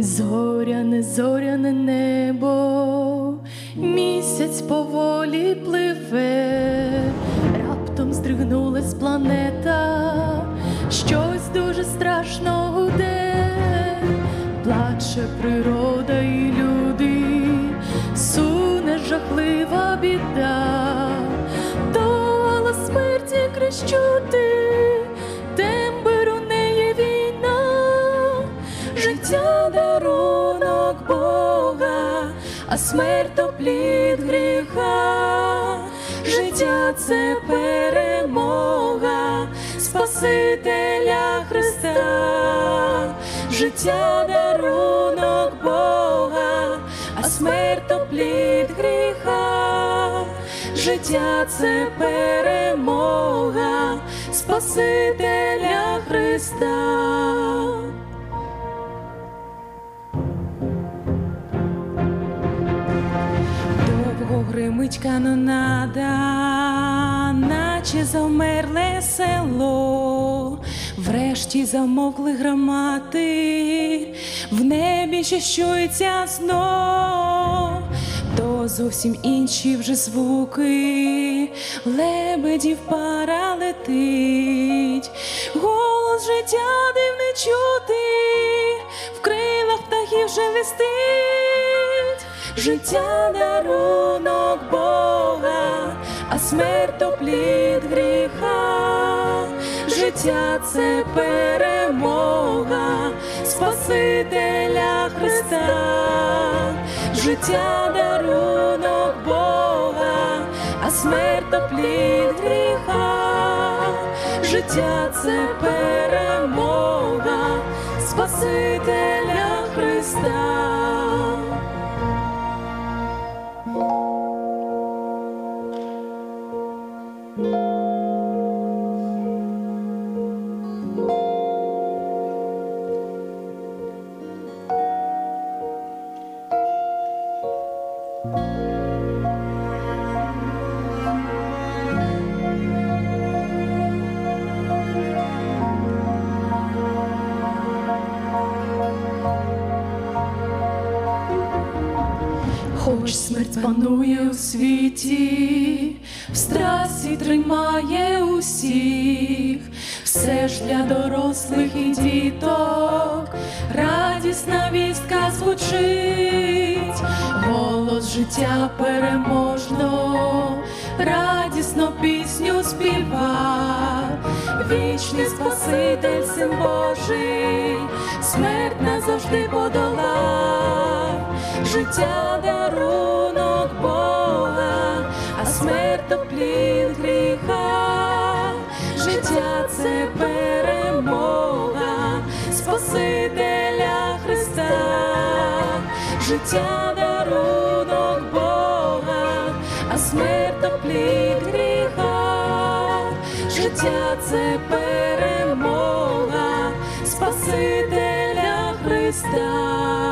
Зоряне, зоряне небо, місяць поволі пливе, раптом здригнулась планета, щось дуже страшно гуде, плаче природа і люди, суне жахлива біда, до смерті крещути, тембер у неї війна. Життя а смерть то плід гріха, життя це перемога Спасителя Христа, життя дарунок Бога, а смерть то плід гріха, життя це перемога Спасителя Христа. Канонада, наче завмерле село, врешті замовкли громати, в небі ще щується знов, то зовсім інші вже звуки, лебедів пара летить, голос життя дивне чути, в крилах птахів шелестить. Життя Бога, а смерть то плід гріха, життя це перемога Спасителя Христа, життя дарунок Бога, а смерть то плід гріха, життя це перемога Спасителя Христа. Хоч смерть панує у світі, в страсі тримає усіх, все ж для дорослих і діток, радісна вістка життя переможно, радісно пісню співа, вічний Спаситель, син Божий, смерть назавжди подолав. Життя дарунок Бога, а смерть то плід гріха, життя це перемога Спасителя Христа, життя життя це перемога Спасителя Христа.